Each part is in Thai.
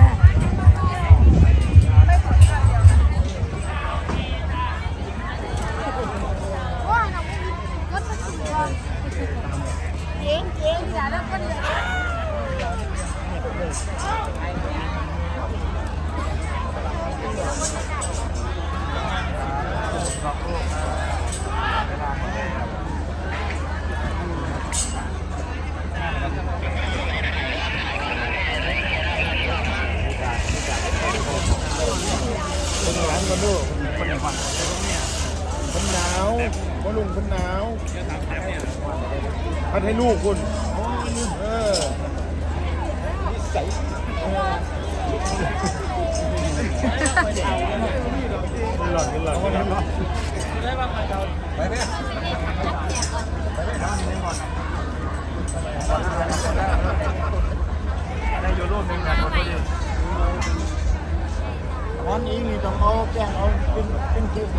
ค่ะ คนร้านคนดูคนหนานคนหนาวคนลุงคนหนาวพัดให้ลูกคุณเออใส่หลอดหลอดไปไหม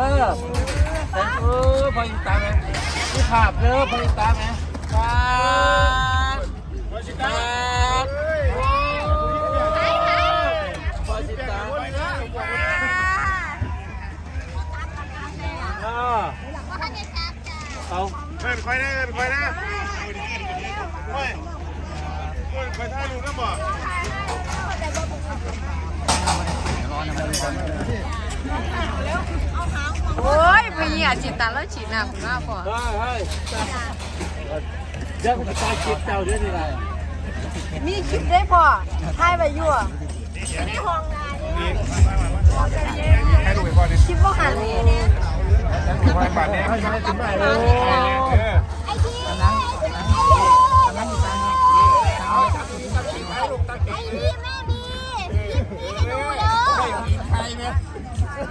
เออแต่เออพอยิงตามไหมนี่ภาพเด้อพอยิงตามไหมตาตามโอ้พอยิงตามอ่าว่าให้จับจ้าเอาเอินคอยนะเอินคอยนะคอยเอินคอยถ่ายรูปนะบ่ โอ้ยไปเหยียดจิตตาแล้วฉีดหน้าผมหน้าพอเฮ้ยเฮ้ยเดี๋ยวผมจะตายคิดเจ้าเดี๋ยวนี้ไรมีคลิปได้พอถ่ายไปยั่วในห้องงานถ่ายรูปไปก่อนดิคลิปว่าหันคอยบัตรเนี่ย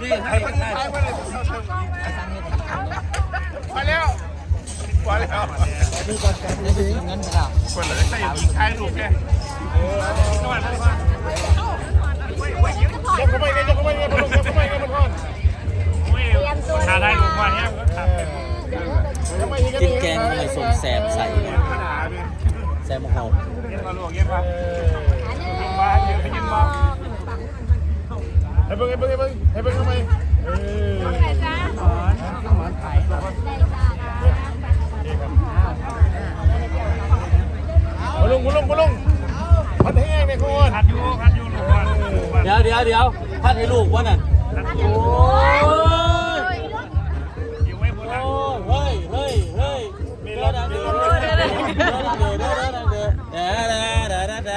นี่ให้ให้ไปแล้วไปแล้วนี่ก่อนกันนี่คือเงินเปล่าคนเลยใส่ยิงถ่ายรูปเนี่ยยกเข้าไปกันยกเข้าไปกันยกเข้าไปกันมันทอดถ้าได้รูปมาเนี่ยก็ขับกินแกงหน่อยสมแสบใส่แซมอมเย็นมาลูกเย็นมามาเดี๋ยวไปยินมา ให้เบิ้งให้เบิ้งให้เบิ้งให้เบิ้งทำไมเออมาลงมาลงมาลงพัดแห้งเนี่ยคุณขัดอยู่ขัดอยู่ลูกว่าลูกว่าเดี๋ยวเดี๋ยวเดี๋ยวพัดให้ลูกวะน่ะโอ้ยอยู่ไว้บนนั้นโอ้ยเฮ้ยเฮ้ยเฮ้ยเดี๋ยวนะเดี๋ยวเดี๋ยว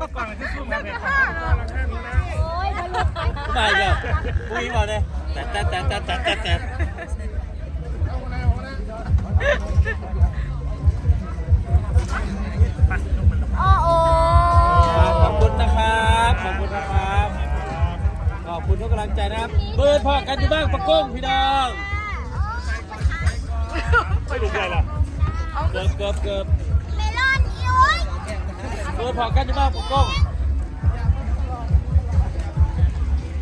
มาอีกแล้วผู้หญิงมาเนี่ยแต่แต่แต่แต่แต่แต่โอ้โอ้ขอบคุณนะครับ ขอบคุณนะครับ ขอบคุณทุกกำลังใจนะครับเบิร์ดพอกันอยู่บ้างประก้งพี่น้องไม่ถูกใจล่ะเกือบเกือบเกือบ เบิร์ดพอกันอยู่บ้างประก้ง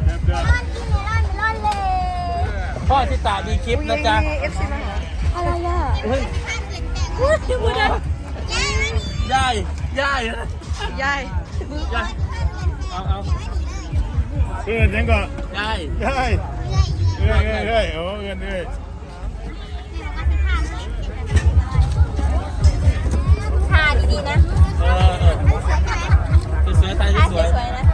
เดือบเดือบเมลอนกินเมลอนเมลอนเลยพ่อที่ตามีคลิปนะจ๊ะเอฟซีมาหาอะไรอะเฮ้ยพูดถึงมันยายยายยายยายเอาเอาเอื้อนยังก่อนยายเฮ้ยเอ้ยเอ้ยเอ้ยโอ้เอื้อนเอ้ยทาดีๆนะ เออเออสวยไหมสวยๆตายทาสวยสวยๆนะ